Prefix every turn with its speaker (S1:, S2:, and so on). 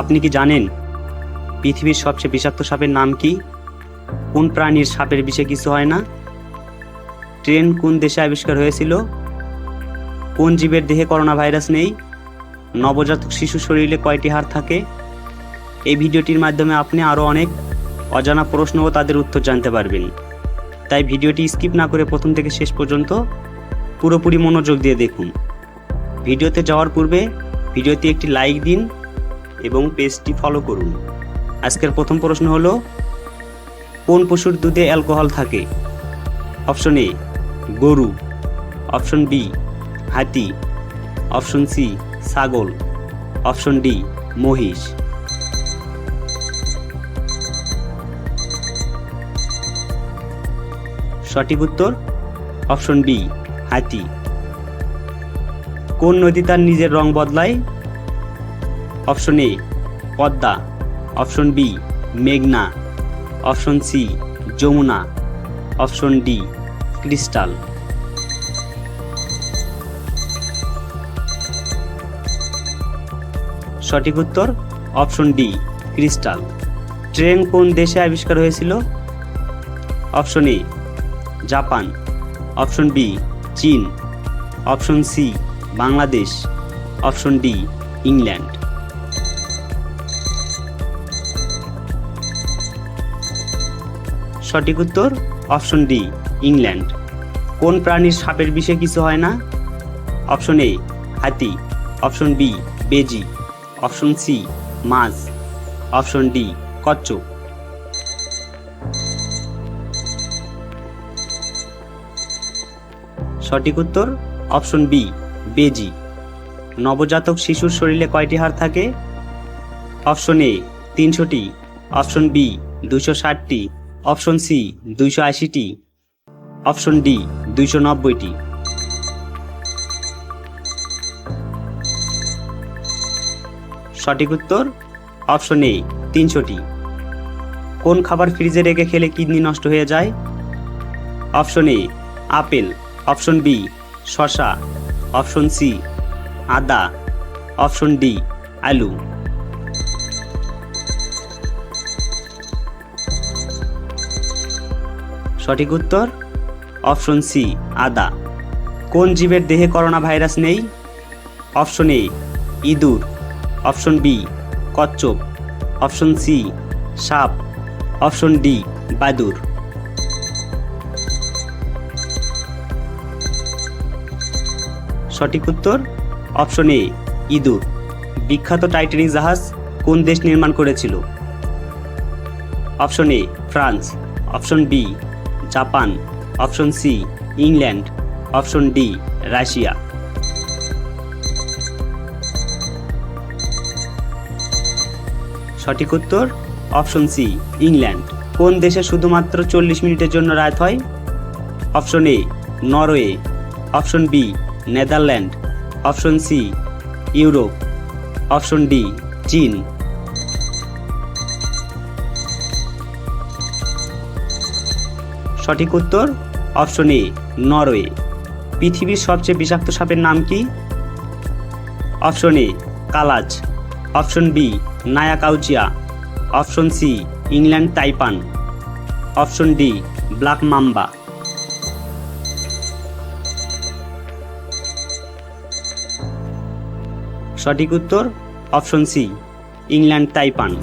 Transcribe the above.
S1: আপনি কি জানেন পৃথিবীর সবচেয়ে বিষাক্ত সাপের নাম কি? কোন প্রাণীর সাপের বিষে কিছু হয় না? ট্রেন কোন দেশে আবিষ্কার হয়েছিল? কোন জীবের দেহে করোনা ভাইরাস নেই? নবজাতক শিশু শরীরে কয়টি হাড় থাকে? এই ভিডিওটির মাধ্যমে আপনি আরও অনেক অজানা প্রশ্ন ও তাদের উত্তর জানতে পারবেন। তাই ভিডিওটি স্কিপ না করে প্রথম থেকে শেষ পর্যন্ত পুরোপুরি মনোযোগ দিয়ে দেখুন। ভিডিওতে যাওয়ার পূর্বে ভিডিওতে একটি লাইক দিন এবং পেজটি ফলো করুন। আজকের প্রথম প্রশ্ন হলো, কোন পশুর দুধে অ্যালকোহল থাকে? অপশন এ গরু। অপশন বি হাতি। অপশন সি ছাগল। অপশন ডি মহিষ। সঠিক উত্তর অপশন বি হাতি। কোন নদী তার নিজের রং বদলায়? Option A, Padma. Option B, মেঘনা। Option C, Jamuna. Option D, crystal. সঠিক উত্তর, অপশন ডি, ক্রিস্টাল। ট্রেন কোন দেশে আবিষ্কার হয়েছিল? Option A, Japan. Option B, চীন। Option C, Bangladesh. Option D, England. সঠিক উত্তর, অপশন ডি, ইংল্যান্ড। কোন প্রাণীর সাপের বিষে কিছু হয় না? অপশন এ, হাতি। অপশন বি, বেজি। অপশন সি, মাছ। অপশন ডি, কচ্ছপ। সঠিক উত্তর, অপশন বি, বেজি। নবজাতক শিশুর শরীরে কয়টি হাড় থাকে? অপশন এ, তিনশোটি। অপশন বি, দুশো ষাটটি। অপশন সি, দুইশো আশিটি। অপশন ডি, দুইশো নব্বইটি। সঠিক উত্তর, অপশন এ, তিনশোটি। কোন খাবার ফ্রিজে রেখে খেলে কিডনি নষ্ট হয়ে যায়? Option A, apple. Option B শশা অপশন সি, আদা। অপশন ডি, আলু। সঠিক উত্তর? অপশন সি, আদা। কোন জীবের দেহে করোনা ভাইরাস নেই? অপশন এ, ইঁদুর। অপশন বি, কচ্ছপ। অপশন সি, সাপ। অপশন ডি, বাদুর। সঠিক উত্তর? অপশন এ, ইঁদুর। বিখ্যাত টাইটানিক জাহাজ কোন দেশ নির্মাণ করেছিল? Option A, France. Option B Japan, option C, England, option D, Russia. সঠিক উত্তর, অপশন সি, ইংল্যান্ড। কোন দেশে শুধুমাত্র চল্লিশ মিনিটের জন্য রাত হয়? Option A, Norway. Option B, Netherland. Option C, Europe. Option D, চীন। সঠিক উত্তর? Option A, Norway. পৃথিবীর সবচেয়ে বিষাক্ত সাপের নাম কি? অপশন এ, কালাজ। অপশন বি নায়া কাউচিয়া option C, inland taipan. Option D, black mamba. সঠিক উত্তর? Option C, inland taipan.